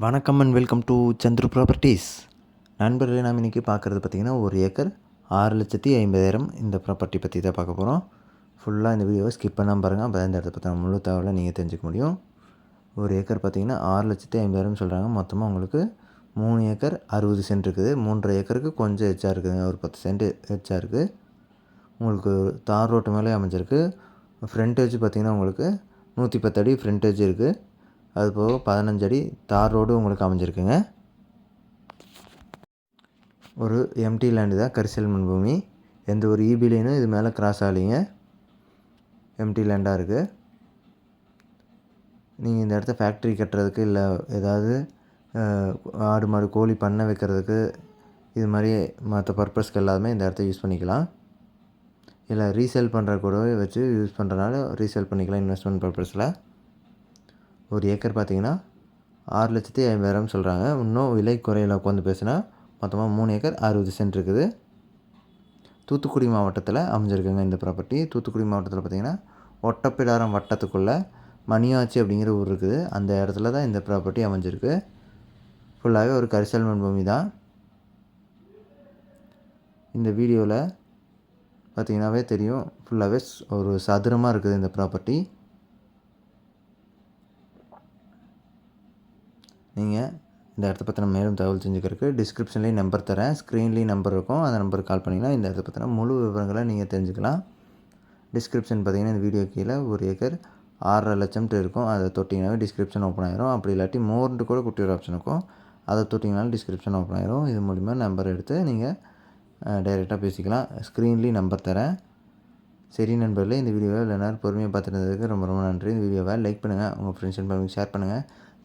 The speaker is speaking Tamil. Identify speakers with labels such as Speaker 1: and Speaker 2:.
Speaker 1: வணக்கம் and welcome to Chandru properties நண்பர்களே நாம் இன்றைக்கி பார்க்குறது பார்த்திங்கன்னா ஒரு ஏக்கர் ஆறு லட்சத்தி ஐம்பதாயிரம் இந்த ப்ராப்பர்ட்டி பற்றி தான் பார்க்க போகிறோம் ஃபுல்லாக இந்த வீடியோவை ஸ்கிப் பண்ணாமல் பாருங்கள் அப்போ இந்த இடத்த பற்றின முழு தகவலை நீங்கள் தெரிஞ்சுக்க முடியும். ஒரு ஏக்கர் பார்த்திங்கன்னா ஆறு லட்சத்தி ஐம்பதாயிரம் சொல்கிறாங்க மொத்தமாக உங்களுக்கு மூணு ஏக்கர் அறுபது சென்ட் இருக்குது. மூன்றரை ஏக்கருக்கு கொஞ்சம் எச்சா இருக்குதுங்க. ஒரு பத்து சென்ட் எச்சா இருக்குது உங்களுக்கு தார் ரோட்டு மேலே அமைஞ்சிருக்கு. ஃப்ரண்டேஜ் பார்த்திங்கன்னா உங்களுக்கு நூற்றி பத்து அடி ஃப்ரண்டேஜ் இருக்குது அது போக பதினஞ்சு அடி தார் ரோடு உங்களுக்கு அமைஞ்சிருக்குங்க. ஒரு எம்டி லேண்டு தான் கரிசல் மண் பூமி. எந்த ஒரு இபிலைனும் இது மேலே கிராஸ் ஆகலைங்க. எம்டி லேண்டாக இருக்குது நீங்கள் இந்த இடத்த ஃபேக்ட்ரி கட்டுறதுக்கு இல்லை ஏதாவது ஆடு மாடு கோழி பண்ணை வைக்கிறதுக்கு இது மாதிரி மற்ற பர்பஸ்க்கு எல்லாமே இந்த இடத்த யூஸ் பண்ணிக்கலாம். இல்லை ரீசேல் பண்ணுற கூடவே வச்சு யூஸ் பண்ணுறனால ரீசேல் பண்ணிக்கலாம் இன்வெஸ்ட்மெண்ட் பர்பஸில் ஒரு ஏக்கர் பார்த்திங்கன்னா ஆறு லட்சத்தி ஐம்பதாயிரம் சொல்கிறாங்க. இன்னும் விலை குறையில் உட்காந்து பேசுனா. மொத்தமாக மூணு ஏக்கர் அறுபது சென்ட் இருக்குது. தூத்துக்குடி மாவட்டத்தில் அமைஞ்சிருக்குங்க இந்த ப்ராப்பர்ட்டி தூத்துக்குடி மாவட்டத்தில் பார்த்திங்கன்னா ஒட்டப்பிடாரம் வட்டத்துக்குள்ளே மணியாச்சி அப்படிங்கிற ஊர் இருக்குது. அந்த இடத்துல தான் இந்த ப்ராப்பர்ட்டி அமைஞ்சிருக்கு. ஃபுல்லாகவே ஒரு கரிசல் மண் பூமி தான். இந்த வீடியோவில் பார்த்திங்கனாவே தெரியும். ஃபுல்லாகவே ஒரு சதுரமாக இருக்குது இந்த ப்ராப்பர்ட்டி நீங்கள் இந்த இடத்த பற்றின மேலும் தகவல் தெரிஞ்சுக்கிறதுக்கு டிஸ்கிரிப்ஷன்லேயும் நம்பர் தரேன். ஸ்க்ரீன்லேயும் நம்பர் இருக்கும். அந்த நம்பருக்கு கால் பண்ணிங்கன்னா இந்த இடத்த பற்றின முழு விவரங்களை நீங்கள் தெரிஞ்சுக்கலாம். டிஸ்கிரிப்ஷன் பார்த்தீங்கன்னா இந்த வீடியோ கீழே ஒரு ஏக்கர் ஆறரை லட்சம்ட்டு இருக்கும். அதை தொட்டிங்கனாவே டிஸ்கிரிப்ஷன் ஓப்பன் ஆயிரும். அப்படி இல்லாட்டி மோர்ன்ட்டு கூட குட்டி ஒரு ஆப்ஷன் இருக்கும். அதை தொட்டிங்கனாலும் டிஸ்கிரிப்ஷன் ஓப்பன் ஆயிரும். இது மூலிமா நம்பர் எடுத்து நீங்கள் டைரெக்டாக பேசிக்கலாம். ஸ்க்ரீன்லேயும் நம்பர் தரேன். சரி நண்பர்களே இந்த வீடியோவை இல்லை நேரம் பொறுமையாக பார்த்துருந்ததுக்கு ரொம்ப ரொம்ப நன்றி. இந்த வீடியோவை லைக் பண்ணுங்கள் உங்கள் ஃப்ரெண்ட்ஸ் அண்ட் ஃபேமிலிக்கு ஷேர் பண்ணுங்கள்